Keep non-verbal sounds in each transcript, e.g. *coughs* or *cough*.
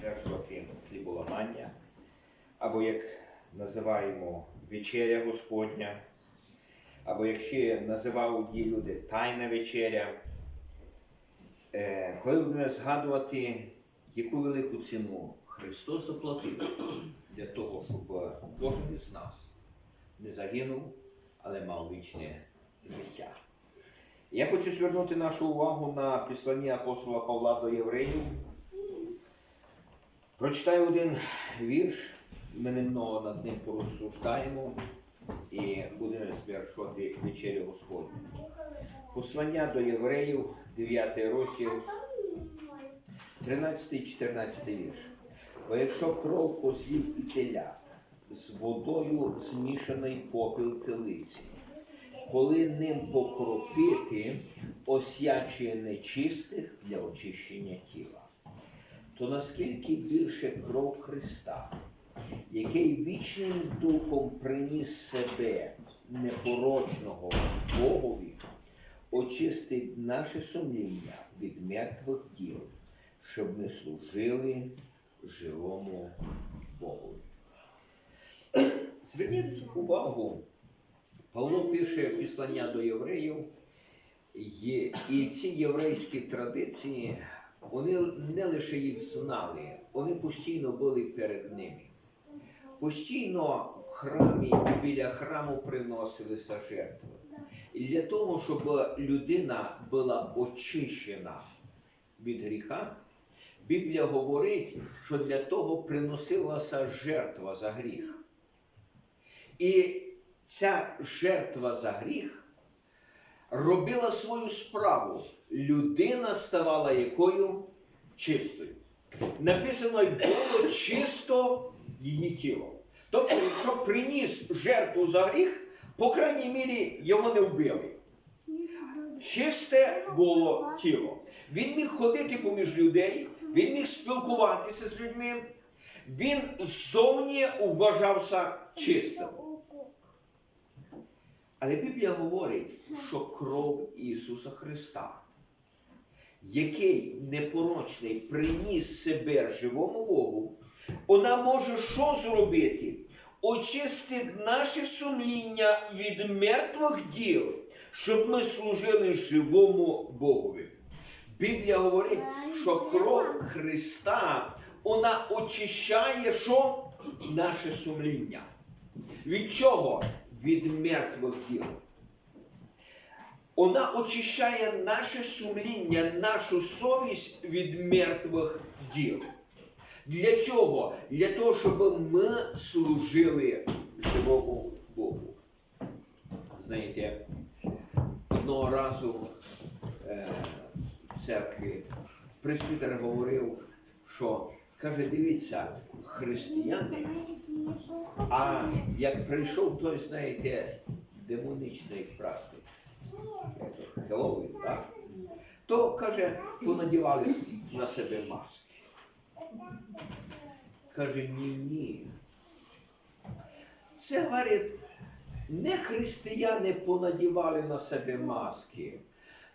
звершувати хліболамання, або як називаємо вечеря Господня, або як ще називають її люди Тайна вечеря. Е, Коли будемо згадувати, яку велику ціну Христос заплатив для того, щоб кожен із нас не загинув, але мав вічне життя. Я хочу звернути нашу увагу на післання апостола Павла до євреїв. Прочитаю один вірш, ми немного над ним порозсуждаємо і будемо звершувати вечерю Господню. Послання до євреїв, 9 розділ, 13-14 вірш. Бо якщо кров козлів і телят з водою змішаний попіл телиці, коли ним покропити, осячує нечистих для очищення тіла, то наскільки більше кров Христа, який вічним духом приніс себе непорочного Богові, очистить наше сумління від мертвих діл, щоб ми служили живому Богу. Зверніть увагу, Павло пише післання до євреїв, і ці єврейські традиції, вони не лише їх знали, вони постійно були перед ними. Постійно в храмі біля храму приносилися жертви. І для того, щоб людина була очищена від гріха, Біблія говорить, що для того приносилася жертва за гріх. І ця жертва за гріх робила свою справу. Людина ставала якою чистою. Написано, й було чисто її тіло. Тобто, якщо приніс жертву за гріх, по крайній мірі його не вбили. Чисте було тіло. Він міг ходити поміж людей, він міг спілкуватися з людьми, він ззовні вважався чистим. Але Біблія говорить, що кров Ісуса Христа, який непорочний приніс себе живому Богу, вона може що зробити? Очистити наше сумління від мертвих діл, щоб ми служили живому Богові. Біблія говорить, що кров Христа вона очищає що? Наше сумління. Від чого? Від мертвих діл. Вона очищає наше сумління, нашу совість від мертвих діл. Для чого? Для того, щоб ми служили живому Богу. Знаєте, одного разу е, в церкві пресвітер говорив, що каже, дивіться, християни, а як прийшов той, знаєте, демонічний праздник, як Хеллоуін, так? то каже, понадівали на себе маски. Каже, ні, ні. Це говорить, не християни понадівали на себе маски.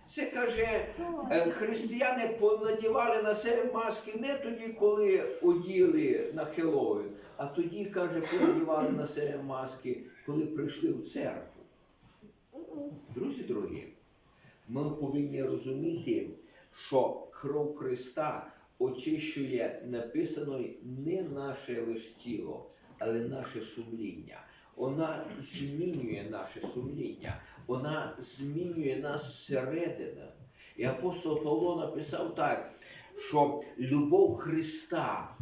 Це каже, е, християни понадівали на себе маски не тоді, коли оділи на Хеллоуін, а тоді, каже, понадівали на себе маски, коли прийшли в церкву. Друзі дорогі, ми повинні розуміти, що кров Христа очищує написано не наше лише тіло, але наше сумління. Вона змінює наше сумління, вона змінює нас зсередини. І апостол Павло написав так, що любов Христа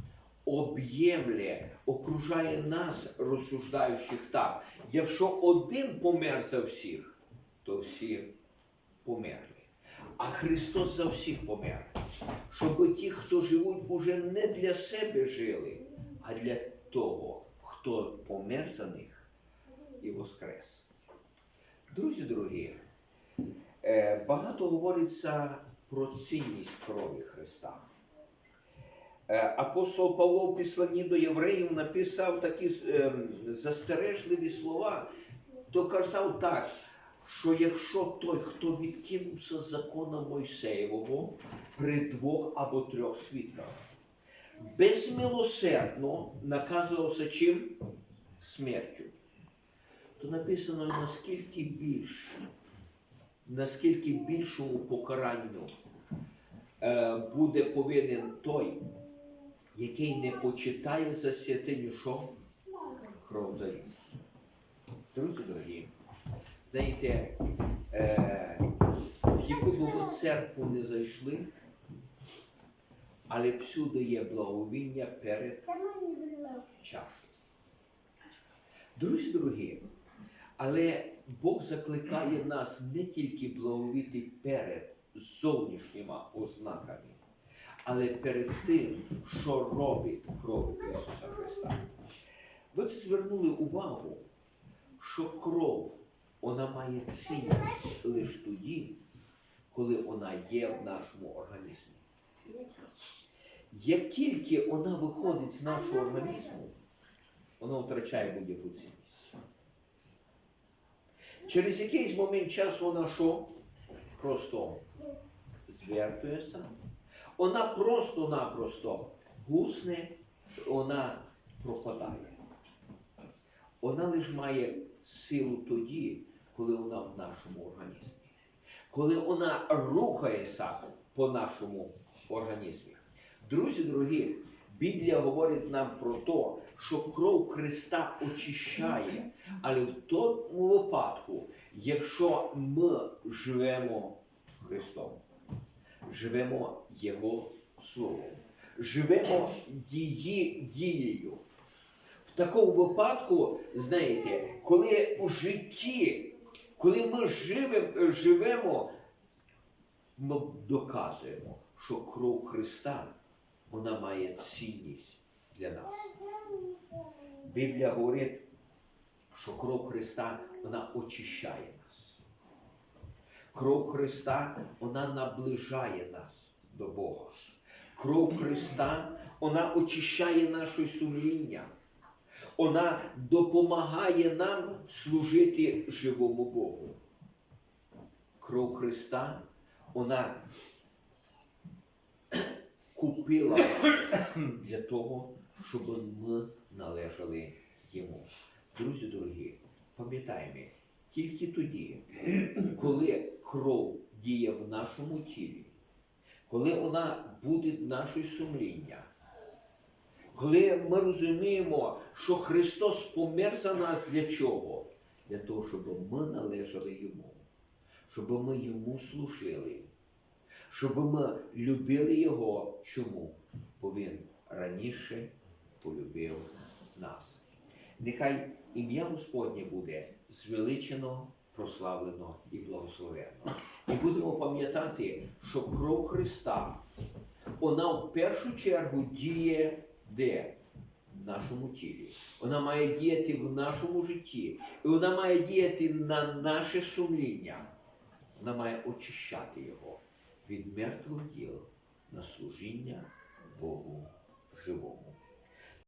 об'ємлє, окружає нас, розсуждаючих так. Якщо один помер за всіх, то всі померли. А Христос за всіх помер. Щоб ті, хто живуть, уже не для себе жили, а для того, хто помер за них і воскрес. Друзі дорогі, е, багато говориться про цінність крові Христа. Е, Апостол Павло в післанні до євреїв написав такі ем, застережливі слова, то казав так, що якщо той, хто відкинувся закона Мойсеєвого при двох або трьох свідках, безмилосердно наказувався чим? Смертю. То написано, наскільки більше, наскільки більшому покаранню е, буде повинен той, який не почитає за святиню, що? Кров за. Друзі дорогі, знаєте, е, в яку ви церкву не зайшли, але всюди є благовіння перед чашею. Друзі дорогі, але Бог закликає нас не тільки благовіти перед зовнішніми ознаками, але перед тим, що робить кров Ісуса Христа. Ви звернули увагу, що кров вона має цінність лише тоді, коли вона є в нашому організмі. Як тільки вона виходить з нашого організму, вона втрачає будь-яку цінність. Через якийсь момент часу вона що? Просто звертується. Вона просто-напросто гусне, вона пропадає. Вона лише має силу тоді, коли вона в нашому організмі. Коли вона рухається по нашому організмі. Друзі дорогі, Біблія говорить нам про те, що кров Христа очищає, але в тому випадку, якщо ми живемо Христом, живемо Його Словом, живемо її дією. В такому випадку, знаєте, коли у житті, коли ми живемо, живемо, ми доказуємо, що кров Христа вона має цінність для нас. Біблія говорить, що кров Христа вона очищає нас. Кров Христа вона наближає нас до Бога. Кров Христа вона очищає наше сумління. Вона допомагає нам служити живому Богу. Кров Христа, вона купила *coughs* для того, щоб ми належали йому. Друзі дорогі, пам'ятаємо, тільки тоді, коли кров діє в нашому тілі, коли вона буде в наше сумління, коли ми розуміємо, що Христос помер за нас для чого? Для того, щоб ми належали Йому, щоб ми Йому служили, щоб ми любили Його. Чому? Бо Він раніше полюбив нас. Нехай ім'я Господнє буде звеличено, прославлено і благословенно. І будемо пам'ятати, що кров Христа, вона в першу чергу діє де? В нашому тілі. Вона має діяти в нашому житті. І вона має діяти на наше сумління. Вона має очищати його від мертвих діл на служіння Богу живому.